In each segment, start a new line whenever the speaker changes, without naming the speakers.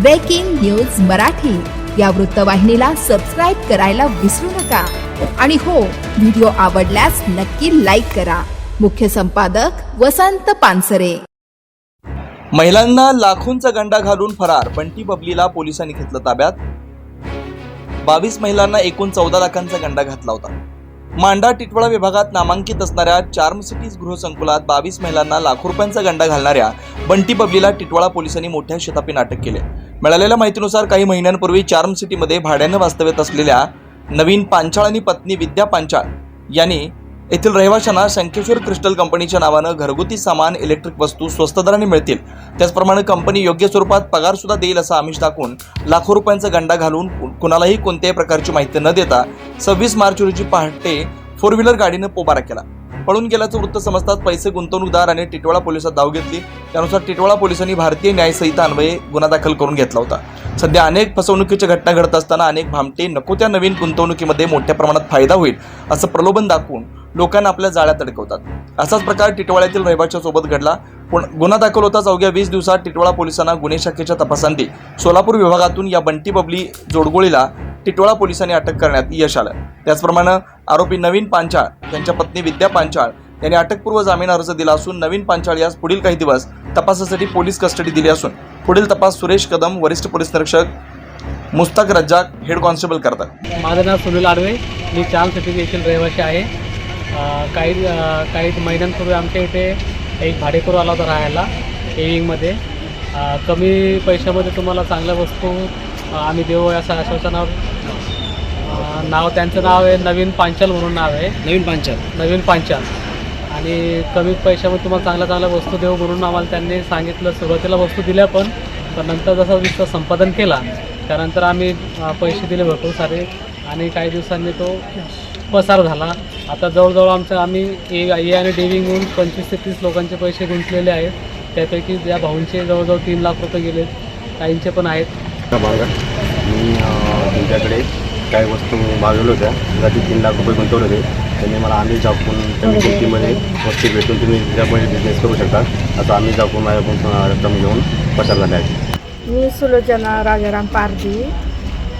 Breaking news Marathi या वृत्तवाहिनीला subscribe करायला विसरू नका. आणि हो व्हिडिओ आवडल्यास नक्की लाईक करा. मुख्य संपादक वसंत पानसरे.
महिलांना लाखोंचा गंडा घालून फरार बंटी बबलीला पोलिसांनी घेतलं ताब्यात. बावीस महिलांना एकूण चौदा लाखांचा गंडा घातला होता. मांडा टिटवाळा विभागात नामांकित असणाऱ्या चार्म सिटीज गृहसंकुलात बावीस महिलांना लाखो रुपयांचा गंडा घालणाऱ्या बंटी बबलीला टिटवाळा पोलिसांनी मोठ्या शेतापीन अटक केले. मिळालेल्या माहितीनुसार काही महिन्यांपूर्वी चार्म सिटीमध्ये भाड्यानं वास्तव्यात असलेल्या नवीन पांचाळ आणि पत्नी विद्या पांचाळ यांनी येथील रहिवाशांना शंकेश्वर क्रिस्टल कंपनीच्या नावानं घरगुती सामान इलेक्ट्रिक वस्तू स्वस्त दराने मिळतील. त्याचप्रमाणे कंपनी योग्य स्वरूपात पगार सुद्धा देईल असं आमिष दाखवून लाखो रुपयांचा गंडा घालून कु- कुणालाही कोणत्याही प्रकारची माहिती न देता सव्वीस मार्च रोजी पहाटे फोर व्हीलर गाडीनं पोबारा केला. पळून गेल्याचं वृत्त समजताच पैसे गुंतवणूकदार आणि टिटवाळा पोलिसात धाव घेतली. त्यानुसार टिटवाळा पोलिसांनी भारतीय न्यायसंहिता अन्वये गुन्हा दाखल करून घेतला होता. सध्या अनेक फसवणुकीच्या घटना घडत असताना अनेक भामटे नको त्या नवीन गुंतवणुकीमध्ये मोठ्या प्रमाणात फायदा होईल असं प्रलोभन दाखवून लोकांना आपल्या जाळ्यात अडकवतात असाच प्रकार टिटवाळ्यातील रहिवाशासोबत घडला. पण गुन्हा दाखल होताच अवघ्या वीस दिवसात टिटवाळा पोलिसांना गुन्हे शाखेच्या तपासांती सोलापूर विभागातून या बंटी बबली जोडगोळीला टिटोळा पोलिसांनी अटक करण्यात यश आलं. त्याचप्रमाणे आरोपी नवीन पांचाळ त्यांच्या पत्नी विद्या पांचाळ यांनी अटकपूर्व जामीन अर्ज दिला असून नवीन पांचाळ यास पुढील काही दिवस तपासासाठी पोलीस कस्टडी दिली असून पुढील तपास सुरेश कदम वरिष्ठ पोलीस निरीक्षक मुस्ताक रज्जाक हेड कॉन्स्टेबल करतात.
माझं नाव सुनील आडवे मी चाल सिटी येथील रहिवासी आहे. काही काही महिन्यांपूर्वी आमच्या इथे. एक भाडेकरू आला होता राहायला एविंगमध्ये कमी पैशामध्ये तुम्हाला चांगल्या वस्तू आम्ही देऊ असं आश्वासनावर नाव त्यांचं नाव आहे नवीन पांचाल म्हणून नाव आहे.
नवीन पांचाल.
नवीन पांचाल. आणि कमी पैशामध्ये तुम्हाला चांगल्या चांगल्या वस्तू देऊ म्हणून आम्हाला त्यांनी सांगितलं सुरुवातीला वस्तू दिल्या पण पण नंतर जसा विश्वास संपादन केला त्यानंतर आम्ही पैसे दिले भरपूर सारे. आणि काही दिवसांनी तो पसार झाला. आता जवळजवळ आमचं आम्ही ए ए आणि डेविंग म्हणून पंचवीस ते तीस लोकांचे पैसे गुंतलेले आहेत. त्यापैकी या भाऊंचे जवळजवळ तीन लाख रुपये गेले काहींचे पण आहेत.
भांगा मी तुमच्याकडे काही वस्तू मागवल्या होत्या त्यासाठी तीन लाख रुपये गुंतवले होते. त्यांनी मला आम्ही दाखवून कमी किमतीमध्ये वस्तू भेटून तुम्ही त्यामध्ये बिझनेस करू शकता. असं आम्ही दाखवून माझ्याकडून रक्कम घेऊन पसार झाले आहे.
मी सुलोचना राजाराम पारदी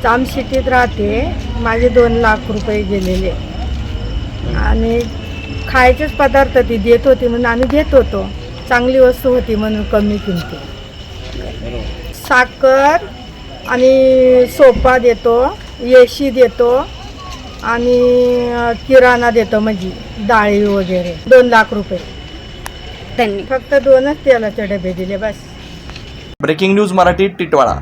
चाम सिटीत राहते. माझे दोन लाख रुपये गेलेले. आणि खायचेच पदार्थ ती देत होती म्हणून आम्ही घेत होतो. चांगली वस्तू होती म्हणून कमी किमती साखर आणि सोफा देतो येशी देतो आणि किराणा देतो म्हणजे डाळी वगैरे दोन लाख रुपये. त्यांनी फक्त दोनच तेलाचे डबे दिले बस.
Breaking news Marathi Titwala